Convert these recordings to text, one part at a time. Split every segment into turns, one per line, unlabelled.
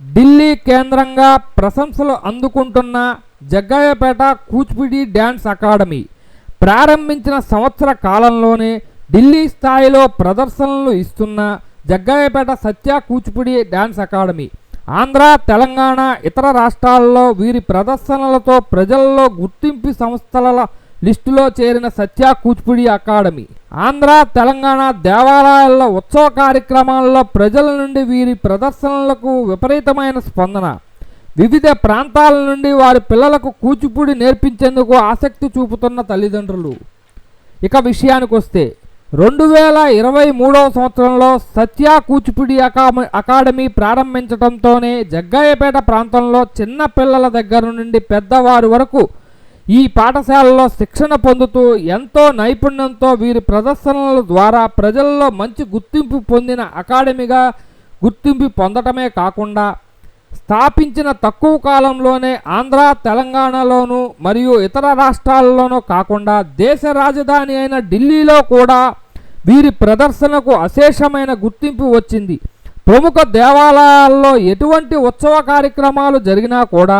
ఢిల్లీ కేంద్రంగా ప్రశంసలు అందుకుంటున్న జగ్గాయపేట కూచిపూడి డ్యాన్స్ అకాడమీ ప్రారంభించిన సంవత్సర కాలంలోనే ఢిల్లీ స్థాయిలో ప్రదర్శనలు ఇస్తున్న జగ్గాయపేట సత్య కూచిపూడి డ్యాన్స్ అకాడమీ ఆంధ్ర తెలంగాణ ఇతర రాష్ట్రాల్లో వీరి ప్రదర్శనలతో ప్రజల్లో గుర్తింపు సంస్థల లిస్టులో చేరిన సత్య కూచిపూడి అకాడమీ. ఆంధ్ర తెలంగాణ దేవాలయాల్లో ఉత్సవ కార్యక్రమాల్లో ప్రజల నుండి వీరి ప్రదర్శనలకు విపరీతమైన స్పందన. వివిధ ప్రాంతాల నుండి వారి పిల్లలకు కూచిపూడి నేర్పించేందుకు ఆసక్తి చూపుతున్న తల్లిదండ్రులు. ఇక విషయానికి వస్తే రెండు వేల ఇరవై మూడవ సంవత్సరంలో సత్య కూచిపూడి అకామ అకాడమీ ప్రారంభించడంతోనే జగ్గయ్యపేట ప్రాంతంలో చిన్న పిల్లల దగ్గర నుండి పెద్దవారి వరకు ఈ పాఠశాలలో శిక్షణ పొందుతూ ఎంతో నైపుణ్యంతో వీరి ప్రదర్శనల ద్వారా ప్రజల్లో మంచి గుర్తింపు పొందిన అకాడమీగా గుర్తింపు పొందటమే కాకుండా స్థాపించిన తక్కువ కాలంలోనే ఆంధ్ర తెలంగాణలోను మరియు ఇతర రాష్ట్రాల్లోనూ కాకుండా దేశ రాజధాని అయిన ఢిల్లీలో కూడా వీరి ప్రదర్శనకు అశేషమైన గుర్తింపు వచ్చింది. ప్రముఖ దేవాలయాల్లో ఎటువంటి ఉత్సవ కార్యక్రమాలు జరిగినా కూడా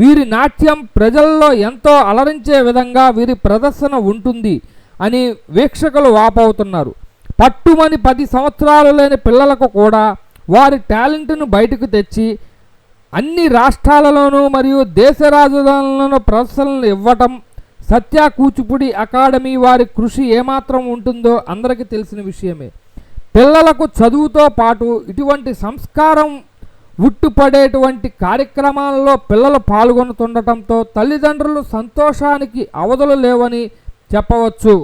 వీరి నాట్యం ప్రజల్లో ఎంతో అలరించే విధంగా వీరి ప్రదర్శన ఉంటుంది అని వీక్షకులు వాపవుతున్నారు పట్టుమని పది సంవత్సరాలు లేని పిల్లలకు కూడా వారి టాలెంట్ను బయటకు తెచ్చి అన్ని రాష్ట్రాలలోనూ మరియు దేశ రాజధానులను ప్రదర్శనలు ఇవ్వటం సత్య కూచిపూడి అకాడమీ వారి కృషి ఏమాత్రం ఉంటుందో అందరికీ తెలిసిన విషయమే. పిల్లలకు చదువుతో పాటు ఇటువంటి సంస్కారం ఉట్టుపడేటువంటి కార్యక్రమాల్లో పిల్లలు పాల్గొనుతుండటంతో తల్లిదండ్రులు సంతోషానికి అవధులు లేవని చెప్పవచ్చు.